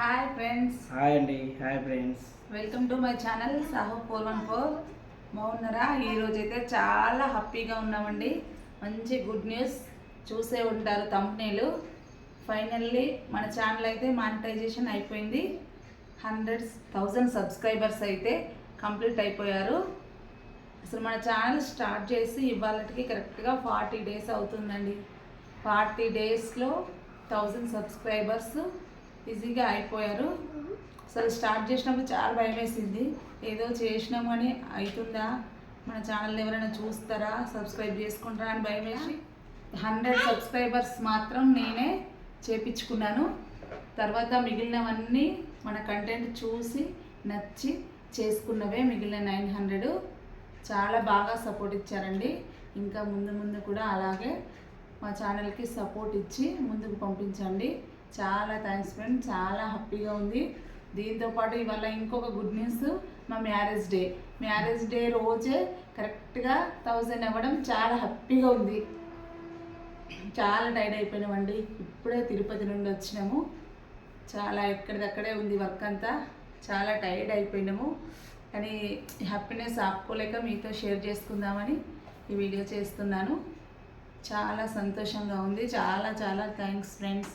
Hi friends hi అండి hi friends welcome to my channel Saaho four one four బాగున్నారా? ఈరోజు అయితే చాలా హ్యాపీగా ఉన్నామండి. మంచి గుడ్ న్యూస్ చూసే ఉంటారు కంపెనీలు ఫైనల్లీ మన ఛానల్ అయితే మానిటైజేషన్ అయిపోయింది. హండ్రెడ్ థౌజండ్ సబ్స్క్రైబర్స్ అయితే కంప్లీట్ అయిపోయారు. అసలు మన ఛానల్ స్టార్ట్ చేసి ఇవాళకి కరెక్ట్గా ఫార్టీ డేస్ అవుతుందండి. ఫార్టీ డేస్లో థౌజండ్ సబ్స్క్రైబర్స్ ఈజీగా అయిపోయారు. అసలు స్టార్ట్ చేసినప్పుడు చాలా భయం వేసింది ఏదో చేసినాం కానీ అవుతుందా మన ఛానల్ ఎవరైనా చూస్తారా? సబ్స్క్రైబ్ చేసుకుంటారా అని భయం వేసి హండ్రెడ్ సబ్స్క్రైబర్స్ మాత్రం నేనే చేపించుకున్నాను. తర్వాత మిగిలినవన్నీ మన కంటెంట్ చూసి నచ్చి చేసుకున్నవే మిగిలిన నైన్ హండ్రెడ్. చాలా బాగా సపోర్ట్ ఇచ్చారండి. ఇంకా ముందు ముందు కూడా అలాగే మా ఛానల్కి సపోర్ట్ ఇచ్చి ముందుకు పంపించండి. చాలా థ్యాంక్స్ ఫ్రెండ్ చాలా హ్యాపీగా ఉంది. దీంతోపాటు ఇవాళ ఇంకొక గుడ్ న్యూస్ మా మ్యారేజ్ డే మ్యారేజ్ డే రోజే కరెక్ట్గా థౌజండ్ అవ్వడం చాలా హ్యాపీగా ఉంది. చాలా టైర్డ్ అయిపోయినామండి. ఇప్పుడే తిరుపతి నుండి వచ్చినాము. చాలా ఎక్కడిదక్కడే ఉంది వర్క్ అంతా. చాలా టైర్డ్ అయిపోయినాము. కానీ హ్యాపీనెస్ ఆపుకోలేక మీతో షేర్ చేసుకుందామని ఈ వీడియో చేస్తున్నాను. చాలా సంతోషంగా ఉంది. చాలా చాలా థ్యాంక్స్ ఫ్రెండ్స్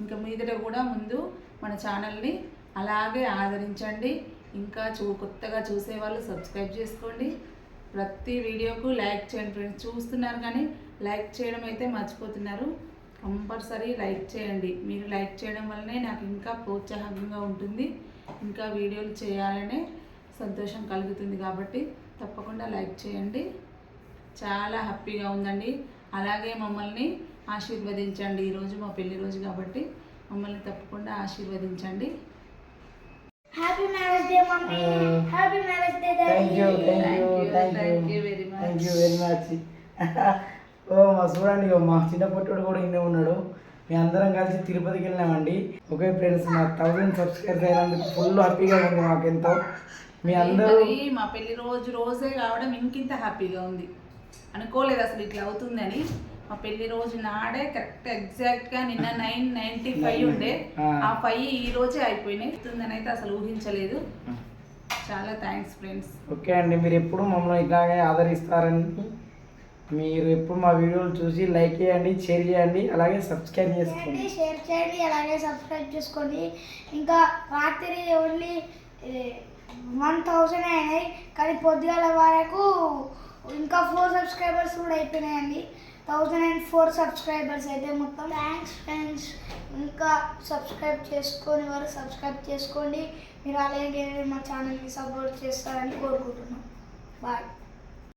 ఇంకా మీదట కూడా ముందు మన ఛానల్ని అలాగే ఆదరించండి. ఇంకా చూ కొత్తగా చూసే వాళ్ళు సబ్స్క్రైబ్ చేసుకోండి. ప్రతి వీడియోకు లైక్ చేయండి ఫ్రెండ్స్. చూస్తున్నారు కానీ లైక్ చేయడం అయితే మర్చిపోతున్నారు. కంపల్సరీ లైక్ చేయండి. మీరు లైక్ చేయడం వల్లనే నాకు ఇంకా ప్రోత్సాహంగా ఉంటుంది. ఇంకా వీడియోలు చేయాలనే సంతోషం కలుగుతుంది కాబట్టి తప్పకుండా లైక్ చేయండి. చాలా హ్యాపీగా ఉందండి. అలాగే మమ్మల్ని ఆశీర్వదించండి. ఈరోజు మా పెళ్ళి రోజు కాబట్టి మమ్మల్ని తప్పకుండా ఆశీర్వదించండి. Happy marriage day mummy happy marriage day thank you thank you thank you. Thank you very much ఓ మా చూడండి మా చిన్న పొట్టుడు కూడా ఇన్నే ఉన్నాడు. మీ అందరం కలిసి తిరుపతికి వెళ్ళినామండి. ఓకే ఫ్రెండ్స్ మా థౌజండ్ సబ్స్క్రైబర్స్ అయినందుకు ఫుల్ హ్యాపీగా ఉంది మాకు ఎంతో మీ అందరూ మా పెళ్ళి రోజు రోజే కావడం ఇంకింత హ్యాపీగా ఉంది. అనుకోలేదు అసలు ఇట్లా అవుతుందని. మా పెళ్ళి రోజు నాడే కరెక్ట్ ఎగ్జాక్ట్గా నిన్న నైన్ నైన్టీ ఫైవ్ ఉండే. ఆ. ఫైవ్ ఈ రోజే అయిపోయినాయి. అవుతుందని అయితే అసలు ఊహించలేదు. చాలా థ్యాంక్స్ ఫ్రెండ్స్ ఓకే అండి మీరు ఎప్పుడు మమ్మల్ని ఇలాగే ఆదరిస్తారని మీరు ఎప్పుడు మా వీడియోలు చూసి లైక్ చేయండి షేర్ చేయండి అలాగే సబ్స్క్రైబ్ చేసుకోండి. షేర్ చేయండి అలాగే సబ్స్క్రైబ్ చేసుకోండి. ఇంకా రాత్రి ఓన్లీ వన్ థౌజండ్ అయినాయి. కానీ పొద్దుగాల వరకు ఇంకా ఫోర్ సబ్స్క్రైబర్స్ కూడా అయిపోయినాయండి. థౌజండ్ అండ్ ఫోర్ సబ్స్క్రైబర్స్ అయితే మొత్తం. థ్యాంక్స్ ఫ్రెండ్స్ ఇంకా సబ్స్క్రైబ్ చేసుకొని వారు సబ్స్క్రైబ్ చేసుకోండి. మీరు అలాగే మా ఛానల్కి సపోర్ట్ చేస్తారని కోరుకుంటున్నాం. బాయ్